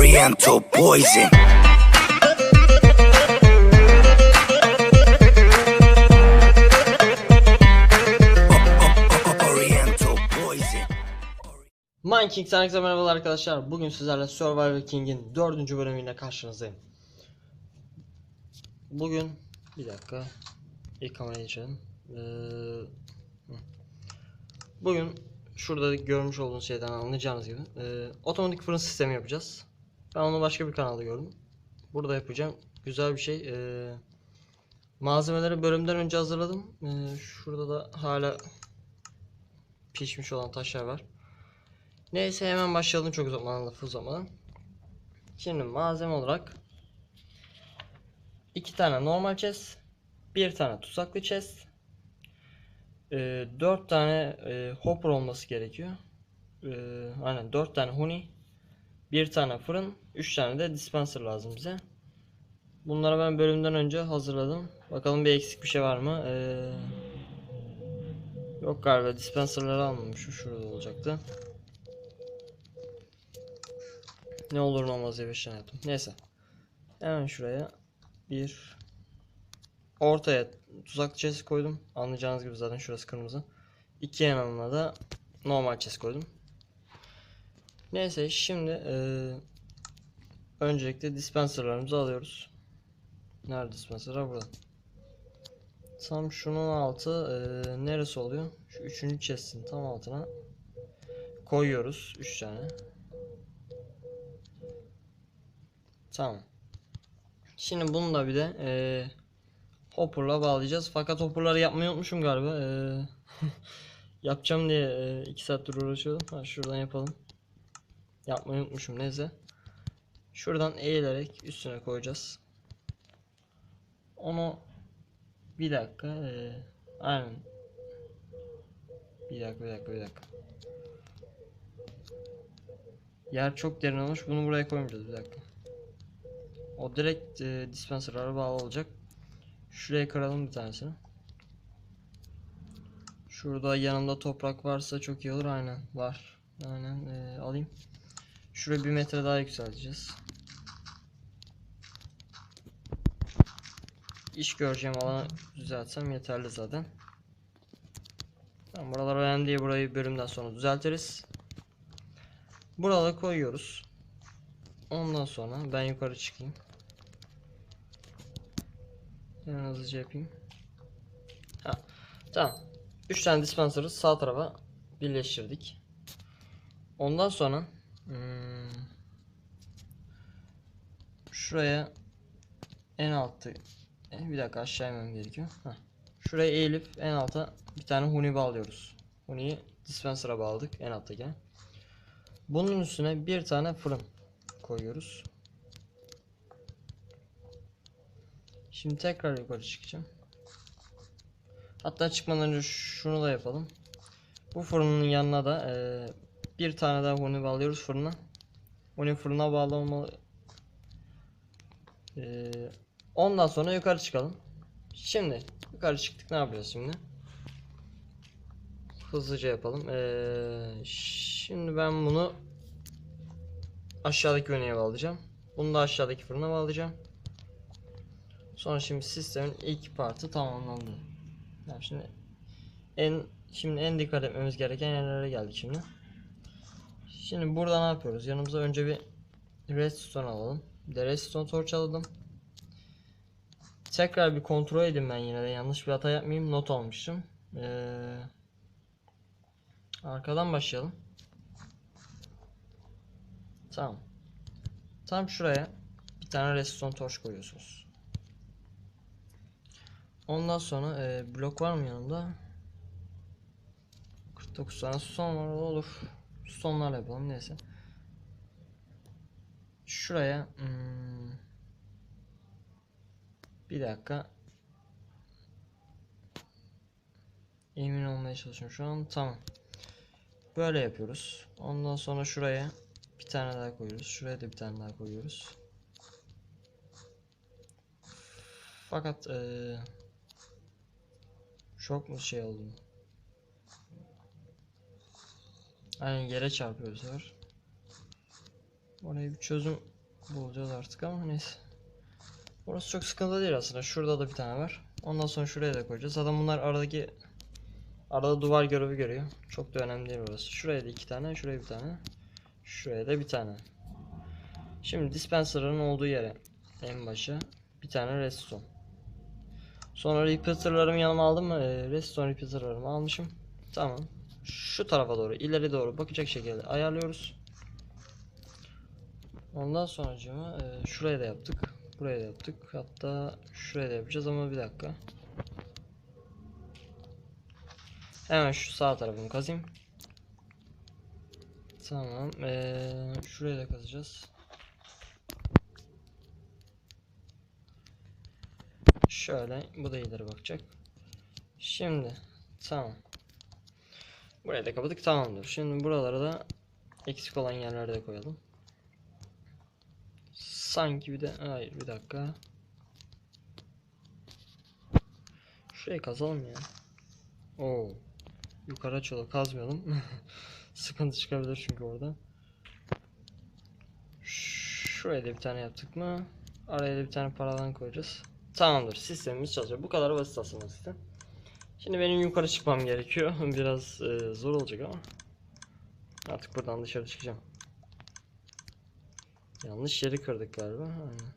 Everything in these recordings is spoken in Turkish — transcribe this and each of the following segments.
Oriental poison. Mind herkese merhabalar arkadaşlar. Bugün sizlerle Survivor King'in 4. bölümüyle karşınızdayım. Bugün bir dakika ilk kamerayı geçelim. Ee, bugün şurada görmüş olduğunuz şeyden anlayacağınız gibi e, otomatik fırın sistemi yapacağız. Ben onu başka bir kanalda gördüm. Burada yapacağım. Güzel bir şey. Ee, malzemeleri bölümden önce hazırladım. Ee, şurada da hala pişmiş olan taşlar var. Neyse hemen başlayalım çok uzatmadan lafı uzatmadan. Şimdi malzeme olarak iki tane normal chest, bir tane tuzaklı chest, e, dört tane e, hopper olması gerekiyor. E, aynen dört tane honey, bir tane fırın, üç tane de dispenser lazım bize. Bunları ben bölümden önce hazırladım. Bakalım bir eksik bir şey var mı? E, yok galiba dispenserları almamışım. Şurada olacaktı. Ne olur ne olmaz diye 5 tane yaptım. Neyse. Hemen şuraya bir ortaya tuzak chest koydum. Anlayacağınız gibi zaten şurası kırmızı. İki yanına da normal chest koydum. Neyse şimdi eee öncelikle dispenserlarımızı alıyoruz. Nerede dispenserlar? Burada. Tam şunun altı eee, neresi oluyor? Şu üçüncü chest'in tam altına koyuyoruz. Üç tane. Tamam. Şimdi bunu da bir de eee hopper'la bağlayacağız. Fakat hopper'ları yapmayı unutmuşum galiba. Eee, yapacağım diye 2 saattir uğraşıyordum. Ha, şuradan yapalım. Yapmayı unutmuşum neyse. Şuradan eğilerek üstüne koyacağız. Onu bir dakika. eee, aynen. Bir dakika bir dakika bir dakika. Yer çok derin olmuş. Bunu buraya koymayacağız bir dakika. O direkt e, dispenserlara bağlı olacak. Şuraya kıralım bir tanesini. Şurada yanımda toprak varsa çok iyi olur. Aynen var. Aynen e, alayım. Şurayı bir metre daha yükselteceğiz. İş göreceğim alanı düzeltsem yeterli zaten. Tamam, buralar önemli diye burayı bölümden sonra düzeltiriz. Buralara koyuyoruz. Ondan sonra ben yukarı çıkayım. Hemen hızlıca yapayım. Ha, tamam. 3 tane dispenser'ı sağ tarafa birleştirdik. Ondan sonra hmm, şuraya en altta eh, bir dakika aşağı inmem gerekiyor. Heh. Şuraya eğilip en alta bir tane huni bağlıyoruz. Huni'yi dispenser'a bağladık en alttaki. Bunun üstüne bir tane fırın koyuyoruz. Şimdi tekrar yukarı çıkacağım. Hatta çıkmadan önce şunu da yapalım. Bu fırının yanına da eee, bir tane daha huni bağlıyoruz fırına. Huni fırına bağlamalı. Eee, ondan sonra yukarı çıkalım. Şimdi yukarı çıktık ne yapacağız şimdi? Hızlıca yapalım. Eee, şimdi ben bunu aşağıdaki huniye bağlayacağım. Bunu da aşağıdaki fırına bağlayacağım. Sonra şimdi sistemin ilk partı tamamlandı. Yani şimdi en şimdi en dikkat etmemiz gereken yerlere geldik şimdi. Şimdi burada ne yapıyoruz? Yanımıza önce bir redstone alalım. De redstone torch alalım. Tekrar bir kontrol edin ben yine de yanlış bir hata yapmayayım. Not almıştım. Ee, arkadan başlayalım. Tamam. Tam şuraya bir tane redstone torch koyuyorsunuz. Ondan sonra e, blok var mı yanımda? 49 tane son var olur. Sonlar yapalım neyse. Şuraya hmm, bir dakika emin olmaya çalışıyorum şu an tamam. Böyle yapıyoruz. Ondan sonra şuraya bir tane daha koyuyoruz. Şuraya da bir tane daha koyuyoruz. Fakat eee çok mu şey oldu? Aynen yere çarpıyor bu sefer. Bir çözüm bulacağız artık ama neyse. Orası çok sıkıntı değil aslında. Şurada da bir tane var. Ondan sonra şuraya da koyacağız. Zaten bunlar aradaki arada duvar görevi görüyor. Çok da önemli değil orası. Şuraya da iki tane, şuraya bir tane. Şuraya da bir tane. Şimdi dispenser'ın olduğu yere en başa bir tane redstone. Sonra repeater'larımı yanıma aldım mı? Ee, redstone repeater'larımı almışım. Tamam. Şu tarafa doğru, ileri doğru bakacak şekilde ayarlıyoruz. Ondan sonra e, şuraya da yaptık. Buraya da yaptık. Hatta şuraya da yapacağız ama bir dakika. Hemen şu sağ tarafını kazayım. Tamam. Ee, şuraya da kazacağız. Şöyle. Bu da ileri bakacak. Şimdi. Tamam. Burayı da kapadık. Tamamdır. Şimdi buralara da eksik olan yerlere de koyalım. Sanki bir de hayır bir dakika. Şurayı kazalım ya. Oo. Yukarı açıyorlar kazmayalım. Sıkıntı çıkabilir çünkü orada. Şuraya da bir tane yaptık mı? Araya da bir tane paradan koyacağız. Tamamdır. Sistemimiz çalışıyor. Bu kadar basit aslında sistem. Şimdi benim yukarı çıkmam gerekiyor. Biraz e, zor olacak ama. Artık buradan dışarı çıkacağım. Yanlış yeri kırdık galiba. Aynen.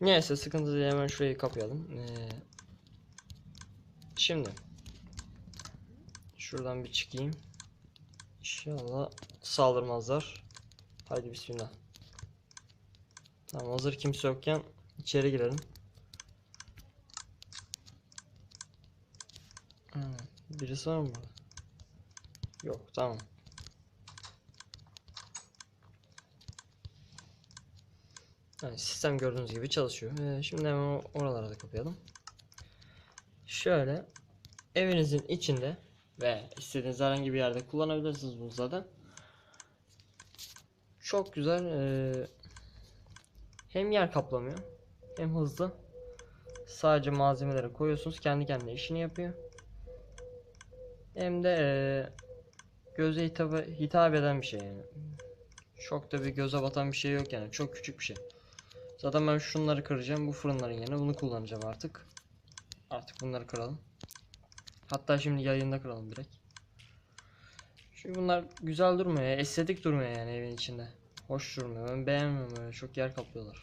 Neyse sıkıntı değil hemen şurayı kapayalım. Ee, şimdi şuradan bir çıkayım. İnşallah saldırmazlar. Haydi bismillah. Tamam hazır kimse yokken içeri girelim. Birisi var mı? Yok tamam. Yani sistem gördüğünüz gibi çalışıyor. Ee, şimdi hemen oralara da kapayalım. Şöyle evinizin içinde ve istediğiniz herhangi bir yerde kullanabilirsiniz bunu zaten. Çok güzel. ee, hem yer kaplamıyor hem hızlı. Sadece malzemelere koyuyorsunuz. Kendi kendine işini yapıyor. Hem de göze hitap, hitap eden bir şey yani. Çok da bir göze batan bir şey yok yani. Çok küçük bir şey. Zaten ben şunları kıracağım. Bu fırınların yerine bunu kullanacağım artık. Artık bunları kıralım. Hatta şimdi yayında kıralım direkt. Çünkü bunlar güzel durmuyor. Estetik durmuyor yani evin içinde. Hoş durmuyor. Ben beğenmiyorum öyle. Çok yer kaplıyorlar.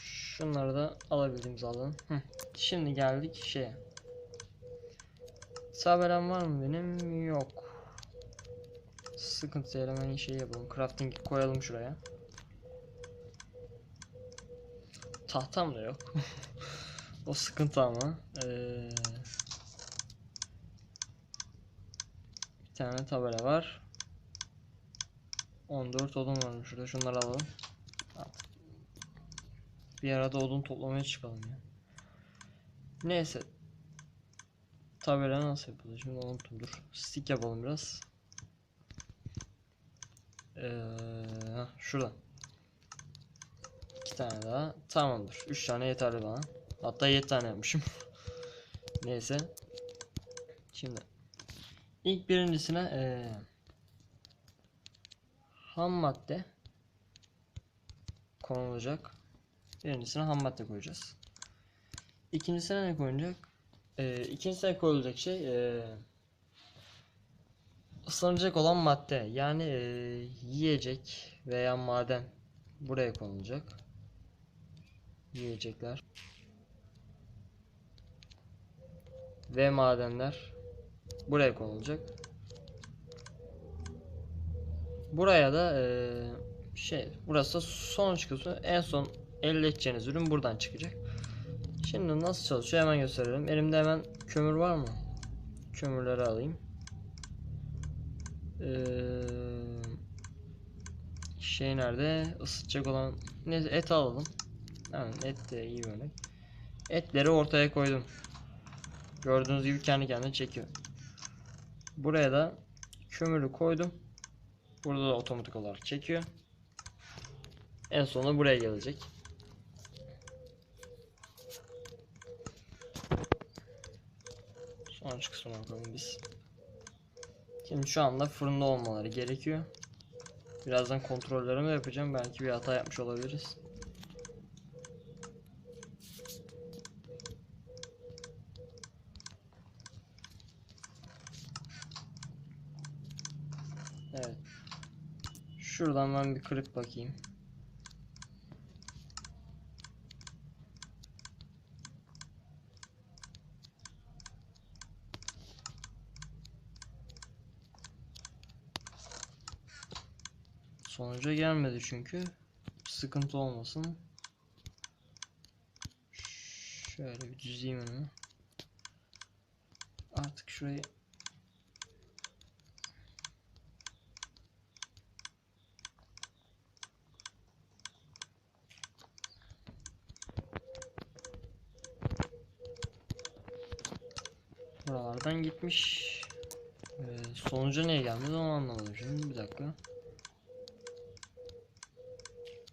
Şunları da alabildiğimiz alalım. Şimdi geldik şeye. Saberen var mı benim? Yok. Sıkıntı değil hemen şey yapalım. Crafting koyalım şuraya. Tahtam da yok. o sıkıntı ama. Ee, bir tane tabela var. 14 odun varmış şurada. Şunları alalım. Bir arada odun toplamaya çıkalım ya. Neyse. Tabela nasıl yapılıyor? Şimdi unuttum dur. Stick yapalım biraz. Ee, heh, şurada. İki tane daha. Tamamdır. Üç tane yeterli bana. Hatta yedi tane yapmışım. Neyse. Şimdi. ilk birincisine ee, ham madde konulacak. Birincisine ham madde koyacağız. İkincisine ne koyulacak? Ee, ikincisine koyulacak şey ee, ıslanacak olan madde. Yani ee, yiyecek veya maden buraya konulacak yiyecekler ve madenler buraya konulacak. Buraya da eee, şey burası da sonuç en son elde edeceğiniz ürün buradan çıkacak. Şimdi nasıl çalışıyor hemen gösterelim. Elimde hemen kömür var mı? Kömürleri alayım. Eee, şey nerede? Isıtacak olan neyse et alalım. Hemen et de iyi örnek. Etleri ortaya koydum. Gördüğünüz gibi kendi kendine çekiyor. Buraya da kömürü koydum. Burada da otomatik olarak çekiyor. En sonunda buraya gelecek. Sonuç kısmına bakalım biz. Şimdi şu anda fırında olmaları gerekiyor. Birazdan kontrollerimi yapacağım. Belki bir hata yapmış olabiliriz. Evet. Şuradan ben bir kırıp bakayım. Sonuca gelmedi çünkü. Sıkıntı olmasın. Şöyle bir düzeyim onu. Artık şurayı Buralardan gitmiş. Ee, sonuca niye gelmedi onu anlamadım şimdi. Bir dakika.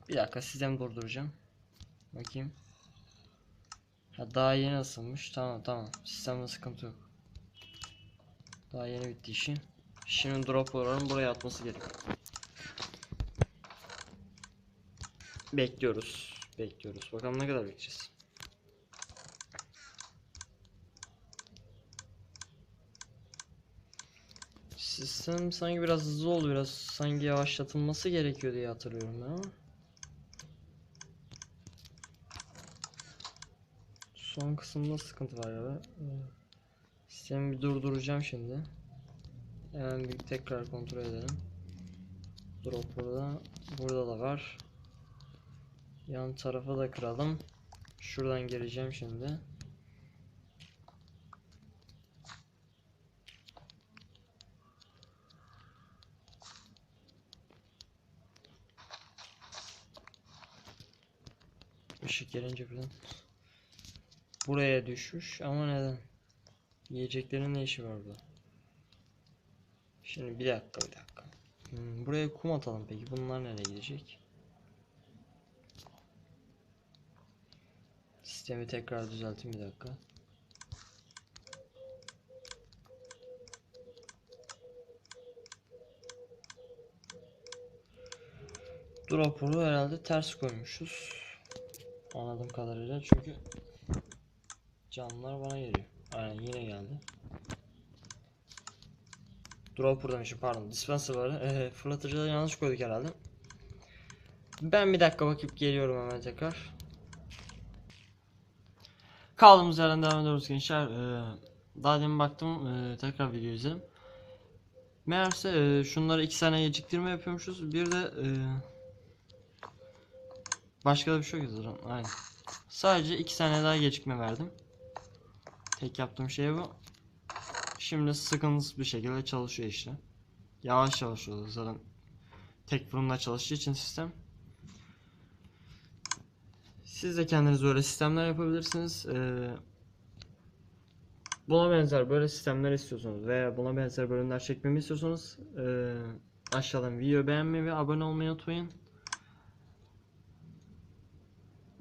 Bir dakika sistemi durduracağım. Bakayım. Ha daha yeni ısınmış. Tamam tamam. Sistemde sıkıntı yok. Daha yeni bitti işi. Şimdi drop oranın buraya atması gerekiyor. Bekliyoruz. Bekliyoruz. Bakalım ne kadar bekleyeceğiz. Sistem sanki biraz hızlı oldu. Biraz sanki yavaşlatılması gerekiyor diye hatırlıyorum ben ama. Son kısımda sıkıntı var ya. Sistemi bir durduracağım şimdi. Hemen bir tekrar kontrol edelim. Drop burada. Burada da var. Yan tarafa da kıralım. Şuradan gireceğim şimdi. Işık gelince birden. Buraya düşmüş ama neden? Yiyeceklerin ne işi var burada? Şimdi bir dakika bir dakika. Hmm, buraya kum atalım peki. Bunlar nereye gidecek? Sistemi tekrar düzelteyim bir dakika. Dropper'u herhalde ters koymuşuz. Anladığım kadarıyla çünkü canlılar bana geliyor. Aynen yine geldi. Dropper demişim pardon. Dispenser var. Ee, fırlatıcıları yanlış koyduk herhalde. Ben bir dakika bakıp geliyorum hemen tekrar. Kaldığımız yerden devam ediyoruz gençler. Ee, daha demin baktım ee, tekrar video izledim. Meğerse ee, şunları iki sene geciktirme yapıyormuşuz. Bir de ee, başka da bir şey yok zaten. Aynen. Sadece iki sene daha gecikme verdim. Tek yaptığım şey bu. Şimdi sıkıntısız bir şekilde çalışıyor işte. Yavaş çalışıyor zaten. Tek fırında çalıştığı için sistem. Siz de kendiniz böyle sistemler yapabilirsiniz. Ee, buna benzer böyle sistemler istiyorsanız veya buna benzer bölümler çekmemi istiyorsanız ee, aşağıdan video beğenmeyi ve abone olmayı unutmayın.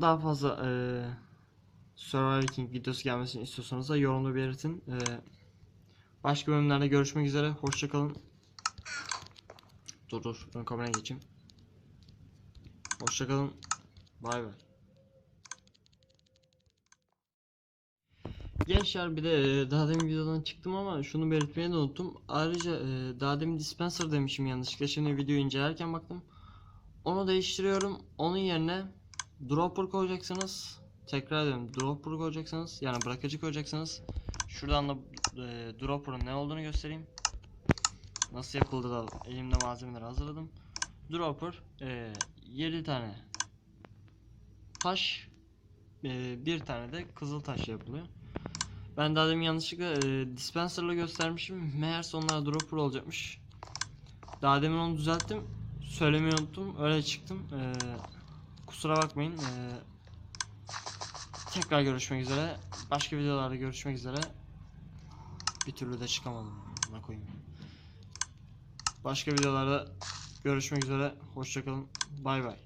Daha fazla ee, Survivor King videosu gelmesini istiyorsanız da yorumda belirtin. Ee, başka bölümlerde görüşmek üzere. Hoşçakalın. Dur dur. Ön kameraya geçeyim. Hoşçakalın. Bay bay. Gençler bir de e, daha demin videodan çıktım ama şunu belirtmeyi de unuttum. Ayrıca e, daha demin dispenser demişim yanlışlıkla. Şimdi videoyu incelerken baktım. Onu değiştiriyorum. Onun yerine dropper koyacaksınız. Tekrar ediyorum. Dropper koyacaksınız. Yani bırakıcı koyacaksınız. Şuradan da e, dropper'ın ne olduğunu göstereyim. Nasıl yapıldı da elimde malzemeleri hazırladım. Dropper e, 7 tane taş e, bir tane de kızıl taş yapılıyor. Ben daha demin yanlışlıkla e, dispenser'la göstermişim. Meğerse onlar dropper olacakmış. Daha demin onu düzelttim. Söylemeyi unuttum. Öyle çıktım. E, kusura bakmayın. E, tekrar görüşmek üzere. Başka videolarda görüşmek üzere. Bir türlü de çıkamadım. Buna koyayım. Başka videolarda görüşmek üzere. Hoşçakalın. Bay bay.